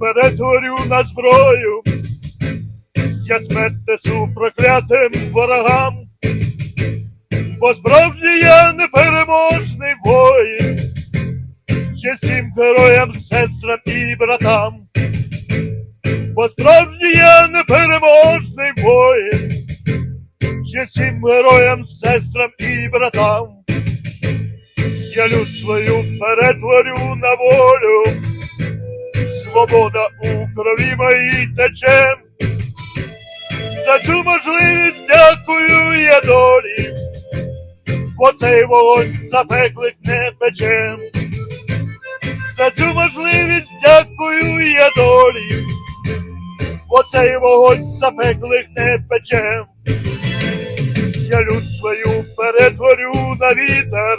перетворю на зброю. Я смерть несу проклятим ворогам, бо справжній я непереможний воїн, ще всім героям, сестрам і братам, бо справжній я непереможний воїн, ще всім героям, сестрам і братам. Я люд свою перетворю на волю, свобода у крові моїй тече. За цю можливість дякую я долі, бо цей вогонь запеклих не пече. За цю можливість дякую я долі, бо цей вогонь запеклих не пече. Я люд перетворю на вітер,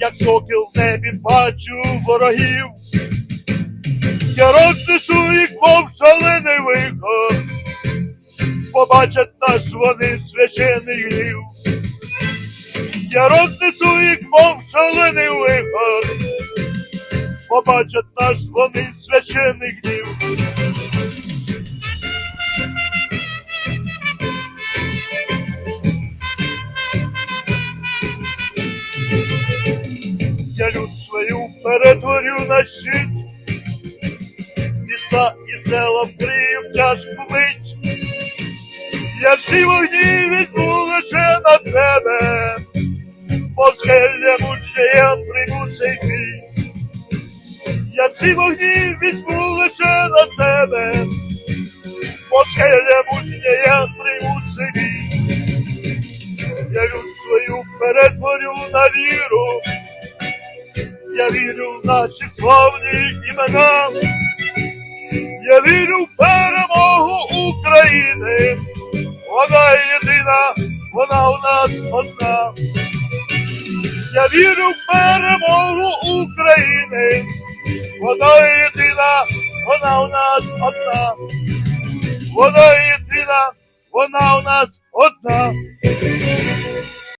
як сокіл в небі бачу ворогів. Я рознесу їх, мов шалений вихор, побачать наш вони священий гнів. Я рознесу їх, мов шалений вихор, побачать наш вони священий гнів. Я люд свою перетворю на щит, міста і села вкрию в тяжку мить. Я всі вогні візьму лише на себе, бо скеля мужня прийму цей бій. Я всі вогні візьму лише на себе, бо скеля мужня прийму цей бій. Я люд свою перетворю на віру, я вірю в наші славні імена. Я вірю в перемогу України. Вона єдина, вона у нас одна. Я вірю в перемогу України. Вона єдина, вона у нас одна. Вона єдина, вона у нас одна.